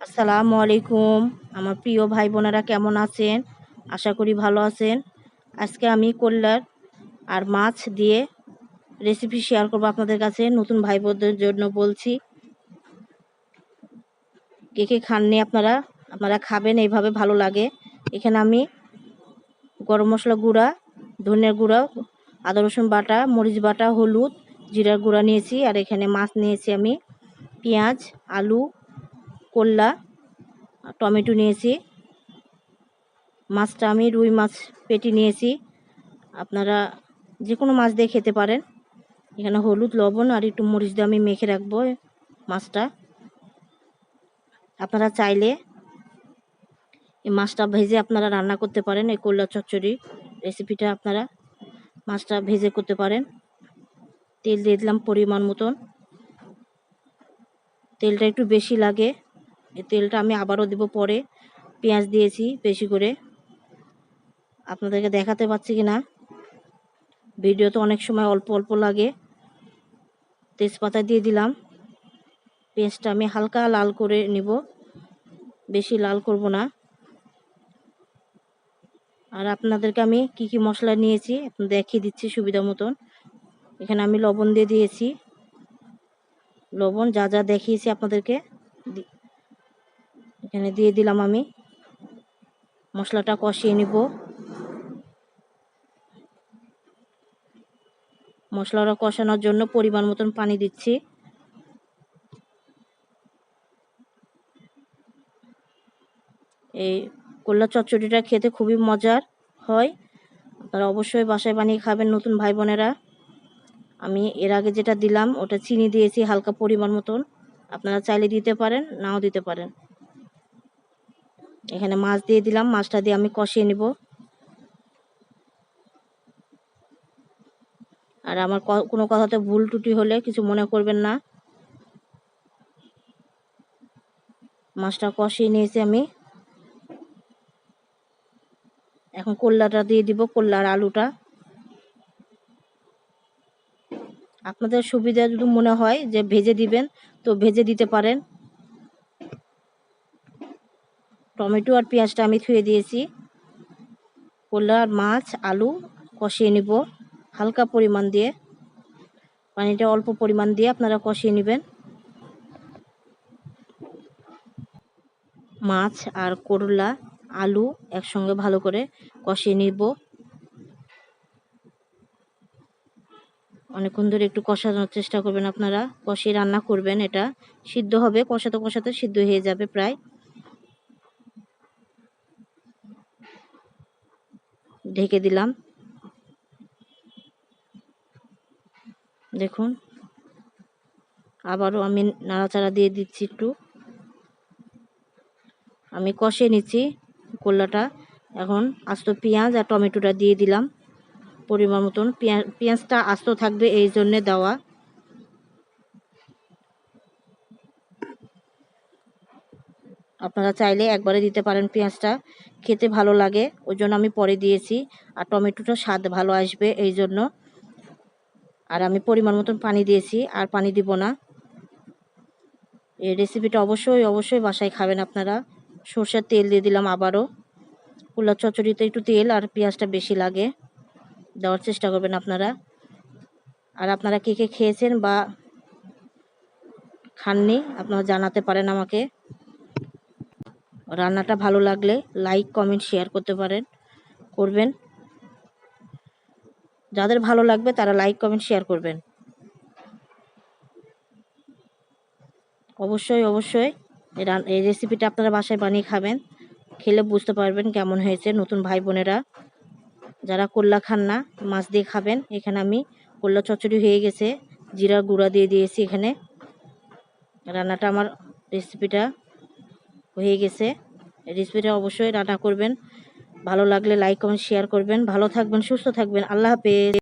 আসসালামু আলাইকুম। আমার প্রিয় ভাই বোনেরা কেমন আছেন? আশা করি ভালো আছেন। আজকে আমি কল্যার আর মাছ দিয়ে রেসিপি শেয়ার করব আপনাদের কাছে। নতুন ভাই বোনদের জন্য বলছি। কে কে খাননি আপনারা? আপনারা খাবেন, এইভাবে ভালো লাগে। এখানে আমি গরম মশলা গুঁড়া ধনিয়ার গুঁড়া, আদা রসুন বাটা, মরিচ বাটা, হলুদ, জিরার গুঁড়া নিয়েছি। আর এখানে মাছ নিয়েছি আমি। পেঁয়াজ, আলু করলা, টমেটো নিয়েছি, মাছটা আমি রুই মাছ পেটি নিয়েছি। আপনারা যে কোনো মাছ দিয়ে খেতে পারেন। এখানে হলুদ, লবণ আর একটু মরিচ দিয়ে আমি মেখে রাখব মাছটা। আপনারা চাইলে এই মাছটা ভেজে আপনারা রান্না করতে পারেন, এই করলা চচ্চড়ি রেসিপিটা আপনারা মাছটা ভেজে করতে পারেন। তেল দিয়ে দিলাম পরিমাণ মতন। তেলটা একটু বেশি লাগে। এই তেলটা আমি আবারও দেবো পরে। পেঁয়াজ দিয়েছি বেশি করে। আপনাদেরকে দেখাতে পাচ্ছি কি না ভিডিও তো অনেক সময় অল্প অল্প লাগে। তেজপাতা দিয়ে দিলাম। পেঁয়াজটা আমি হালকা লাল করে নিব। বেশি লাল করব না। আর আপনাদেরকে আমি কি কি মশলা নিয়েছি দেখিয়ে দিচ্ছি সুবিধা মতন। এখানে আমি লবণ দিয়ে দিয়েছি। লবণ যা যা দেখিয়েছি আপনাদেরকে এখানে দিয়ে দিলাম আমি। মশলাটা কষিয়ে নিব। মশলাটা কষানোর জন্য পরিমাণ মতন পানি দিচ্ছি। এই কল্লা চচ্চড়িটা খেতে খুবই মজার হয়। আপনারা অবশ্যই বাসায় বানিয়ে খাবেন নতুন ভাই বোনেরা। আমি এর আগে যেটা দিলাম, ওটা চিনি দিয়েছি হালকা পরিমাণ মতন। আপনারা চাইলে দিতে পারেন, নাও দিতে পারেন। এখানে মাছ দিয়ে দিলাম, মাছটা দিয়ে আমি কষিয়ে নিব। আর আমার কোনো কথাতে ভুল টুটি হলে কিছু মনে করবেন না। মাছটা কষিয়ে নিয়েছি আমি। এখন কল্লাটা দিয়ে দিব, কল্লার আলুটা। আপনাদের সুবিধা যদি মনে হয় যে ভেজে দিবেন, তো ভেজে দিতে পারেন। টমেটো আর পেঁয়াজটা আমি ধুয়ে দিয়েছি। কলা আর মাছ, আলু কষিয়ে নিব হালকা পরিমাণ দিয়ে। পানিটা অল্প পরিমাণ দিয়ে আপনারা কষিয়ে নেবেন। মাছ আর করলা, আলু একসঙ্গে ভালো করে কষিয়ে নিব। অনেকক্ষণ ধরে একটু কষানোর চেষ্টা করবেন আপনারা। কষিয়ে রান্না করবেন এটা। সিদ্ধ হবে, কষাতে কষাতে সিদ্ধ হয়ে যাবে প্রায়। ঢেকে দিলাম। দেখুন, আবারও আমি নাড়াচাড়া দিয়ে দিচ্ছি একটু। আমি কষে নিচ্ছি কল্লাটা এখন আস্ত পেঁয়াজ আর টমেটোটা দিয়ে দিলাম। পরিমাণ মতন পেঁয়াজ পেঁয়াজটা আস্ত থাকবে এই জন্যে দেওয়া। আপনারা চাইলে একবারে দিতে পারেন পেঁয়াজটা। খেতে ভালো লাগে, ওই জন্য আমি পরে দিয়েছি। আর টমেটোটা স্বাদ ভালো আসবে এই জন্য। আর আমি পরিমাণ মতন পানি দিয়েছি, আর পানি দিব না। এই রেসিপিটা অবশ্যই অবশ্যই বাসায় খাবেন আপনারা। সর্ষের তেল দিয়ে দিলাম আবারও। কুলার চচড়িতে একটু তেল আর পেঁয়াজটা বেশি লাগে। দেওয়ার চেষ্টা করবেন আপনারা। আর আপনারা কে কে খেয়েছেন বা খাননি, আপনারা জানাতে পারেন আমাকে। রান্নাটা ভালো লাগলে লাইক কমেন্ট শেয়ার করতে পারেন, করবেন। যাদের ভালো লাগবে তারা লাইক কমেন্ট শেয়ার করবেন। অবশ্যই অবশ্যই এই রেসিপিটা আপনারা বাসায় বানিয়ে খাবেন, খেলে বুঝতে পারবেন কেমন হয়েছে নতুন ভাই বোনেরা। যারা কোল্লা খান না, মাছ দিয়ে খাবেন, এখানে আমি কোল্লা চচ্চড়ি হয়ে গেছে জিরার গুঁড়া দিয়ে দিয়েছি এখানে। রান্নাটা আমার রেসিপিটা হয়ে গেছে। রেসিপিটা অবশ্যই রান্না করবেন। ভালো লাগলে লাইক কমেন্ট শেয়ার করবেন। ভালো থাকবেন, সুস্থ থাকবেন। আল্লাহ হাফেজ।